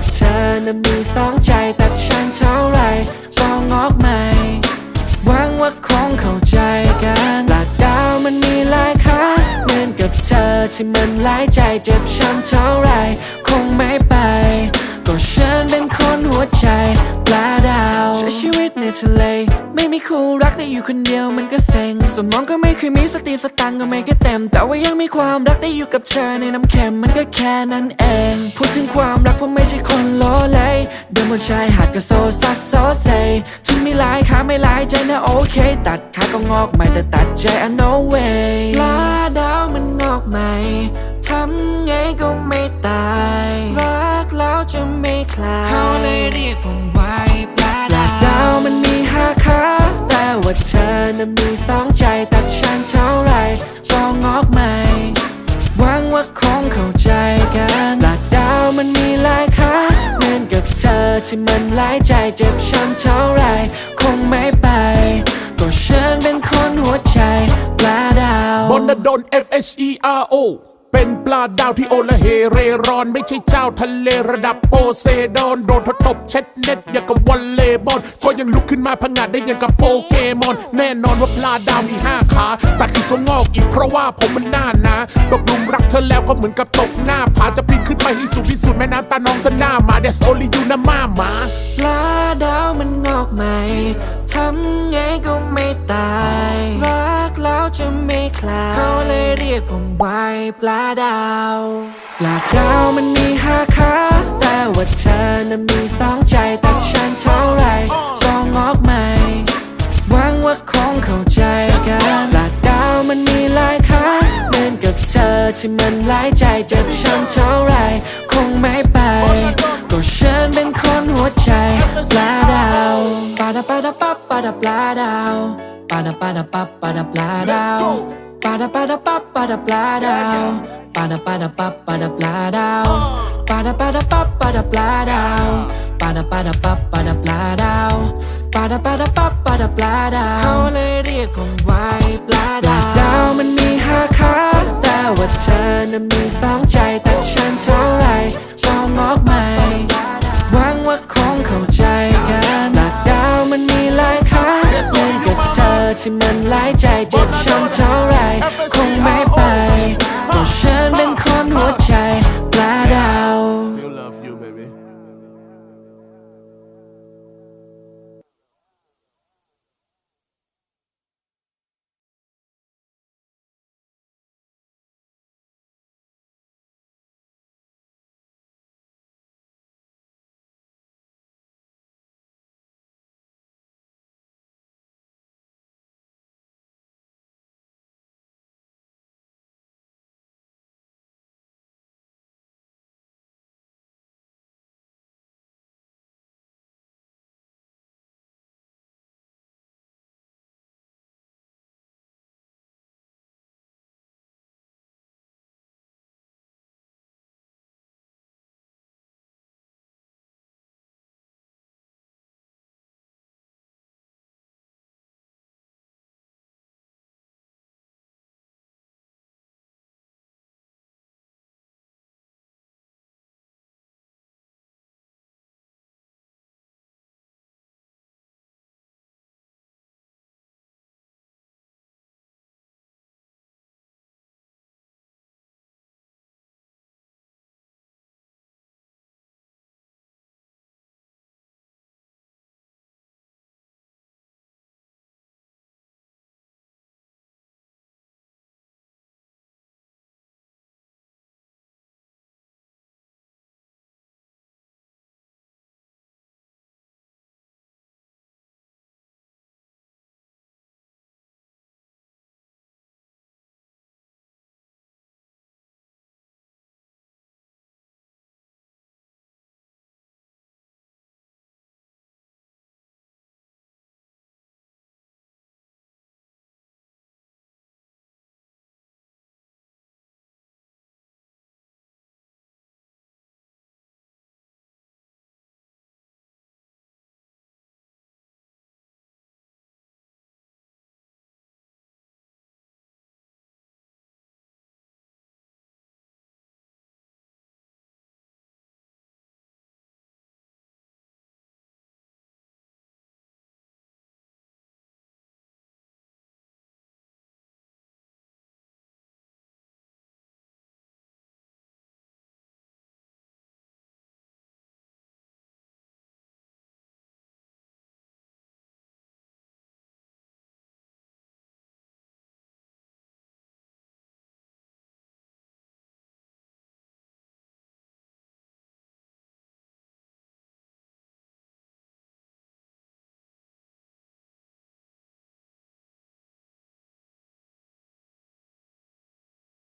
ว่าเธอนั้นมีสองใจแต่ฉันเท่าไรก็งอกใหม่หวังว่าคงเข้าใจกันหลักดาวมันมีหลายขาเหมือนกับเธอที่มันหลายใจเจ็บช้ำเท่าไรคงไม่ไป ก็ฉันเป็นคนหัวใจปลาดาว ใช้ชีวิตในทะเล ไม่มีคู่รักได้อยู่คนเดียวมันก็เซ็ง สมองก็ไม่เคยมีสติสตังค์ก็ไม่เคยเต็ม แต่ว่ายังมีความรักได้อยู่กับเธอในน้ำเค็มมันก็แค่นั้นเอง พูดถึงความรักผมไม่ใช่คนโลเลเดินบนชายหาดก็โซซัสโซเซถึงมีหลายขาไม่หลายใจนะโอเค ตัดขาก็งอกใหม่แต่ตัดใจอะ no way ลาดาวมันงอกใหม่ทำไงก็ไม่ตาย รักแล้วจะไม่คลายเขาเลยเรียกผมว่า ที่มันหลายใจเจ็บช้ำเท่าไร คงไม่ไป ก็ฉันเป็นคนหัวใจปลาดาว บนดน F H E R O เป็นปลาดาวที่โอละเฮเรรอน ไม่ใช่เจ้าทะเลระดับโปเซดอน โดนทตบเช็ดเน็ตอย่างกับวอลเลย์บอลก็ยังลุกขึ้นมาพังงาดได้อย่างกับโปเกมอน แน่นอนว่าปลาดาวมีห้าขา ตัดอีกก็งอกอีกเพราะว่าผมมันหน้านาตกลุมรักเธอแล้วก็เหมือนกับตกหน้าผาจะปีนขึ้นไปให้สูงที่สุดแม่น้ำตาน้องสนามาเดสโอลิยูนะมาหมาปลาดาวมันงอกใหม่ทำไงก็ไม่ตาย จะไม่คลายเขาเลยเรียกผมว่าปลาดาวปลาดาวมันมีห้าขาแต่ว่าเธอนั้นมีสองใจแต่ฉันเท่าไรก็งอกใหม่หวังว่าคงเข้าใจกันปลาดาวมันมีหลายขาเหมือนกับเธอที่มันหลายใจจ็บช้ำเท่าไรคงไม่ไป ก็ฉันเป็นคนหัวใจปลาดาวปลาดาปาดาปับปาดาปลาดาว ปาดาปาดาปับปาดาปลาดาวปาดาปาดาปับปาดาปลาดาวปาดาปาดาปับปาดาปลาดาวปาดาปาดาปับปาดาปลาดาวปาดาปาดาปับปาดาปลาดาวปาดาปาดาปับปาดาปลาดาวเขาเลยเรียกผมว่าปลาดาวดาวมันมีห้าขาแต่ว่าเธอน่ะมีสองใจแต่ฉันเท่าไรมองออกไหมหวังว่าคงเข้าใจ หลายใจเจ็บช้ำเท่าไร คงไม่ไปเพรฉันเป็น